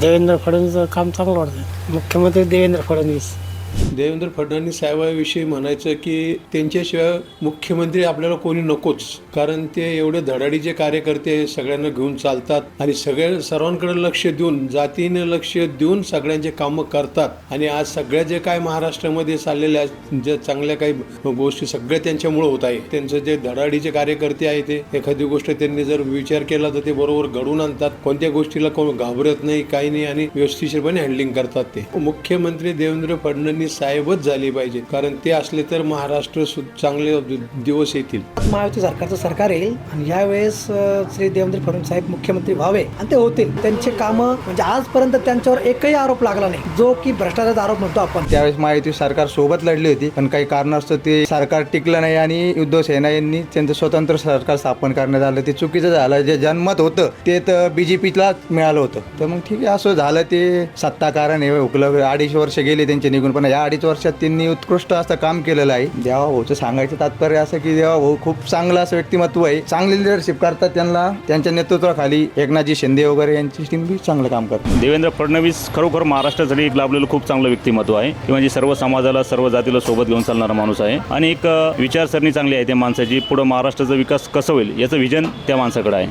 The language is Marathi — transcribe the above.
देवेंद्र फडणवीसचं काम चांगलं वाटतं मुख्यमंत्री देवेंद्र फडणवीस. देवेंद्र फडणवीस साहेबाविषयी म्हणायचं की त्यांच्याशिवाय मुख्यमंत्री आपल्याला कोणी नकोच. कारण ते एवढे धडाडीचे कार्यकर्ते सगळ्यांना घेऊन चालतात आणि सगळ्या सर्वांकडे लक्ष देऊन जातीने लक्ष देऊन सगळ्यांचे कामं करतात. आणि आज सगळ्या जे काय महाराष्ट्रामध्ये चाललेल्या आहेत, ज्या चांगल्या काही गोष्टी सगळ्या त्यांच्यामुळे होत आहे त्यांचं जे धडाडीचे कार्यकर्ते आहे ते एखादी गोष्ट त्यांनी जर विचार केला तर ते बरोबर घडून आणतात. कोणत्या गोष्टीला कोण घाबरत नाही काही नाही आणि व्यवस्थितपणे हँडलिंग करतात ते. मुख्यमंत्री देवेंद्र फडणवीस साहेबच झाले पाहिजे. कारण ते असले तर महाराष्ट्र सु- चांगले दिवस येतील. महायुती सरकारचं सरकार येईल आणि यावेळेस श्री देवेंद्र फडणवीस साहेब मुख्यमंत्री व्हावे आणि ते होतील. त्यांचे कामं म्हणजे आजपर्यंत त्यांच्यावर एकही आरोप लागला नाही. जो की भ्रष्टाचाराचा आरोप म्हणतो आपण. त्यावेळेस महायुती सरकार सोबत लढली होती पण काही कारणास्तव ते सरकार टिकलं नाही आणि उद्धव सेना यांनी त्यांचं स्वतंत्र सरकार स्थापन करण्यात आलं. ते चुकीचं झालं. जे जनमत होतं ते तर बीजेपीला मिळालं होतं. तर मग ठीक आहे असं झालं ते सत्ता कारण हे हुकलं अडीच वर्ष गेले त्यांचे निघून पण या अडीच वर्षात त्यांनी उत्कृष्ट असं काम केलेलं आहे. देवा भाऊचं सांगायचं तात्पर्य असं की देवा भाऊ खूप चांगलं असं व्यक्तिमत्व आहे. चांगली लिडरशिप करतात त्यांना त्यांच्या नेतृत्वाखाली एकनाथजी शिंदे वगैरे यांची टीम बी चांगलं काम करते देवेंद्र फडणवीस खरोखर महाराष्ट्रासाठी एक लाभलेलं खूप चांगलं व्यक्तिमत्व आहे. की म्हणजे सर्व समाजाला सर्व जातीला सोबत घेऊन चालणारा माणूस आहे. आणि एक विचारसरणी चांगली आहे त्या माणसाची. पुढं महाराष्ट्राचा विकास कसं होईल याचं विजन त्या माणसाकडे आहे.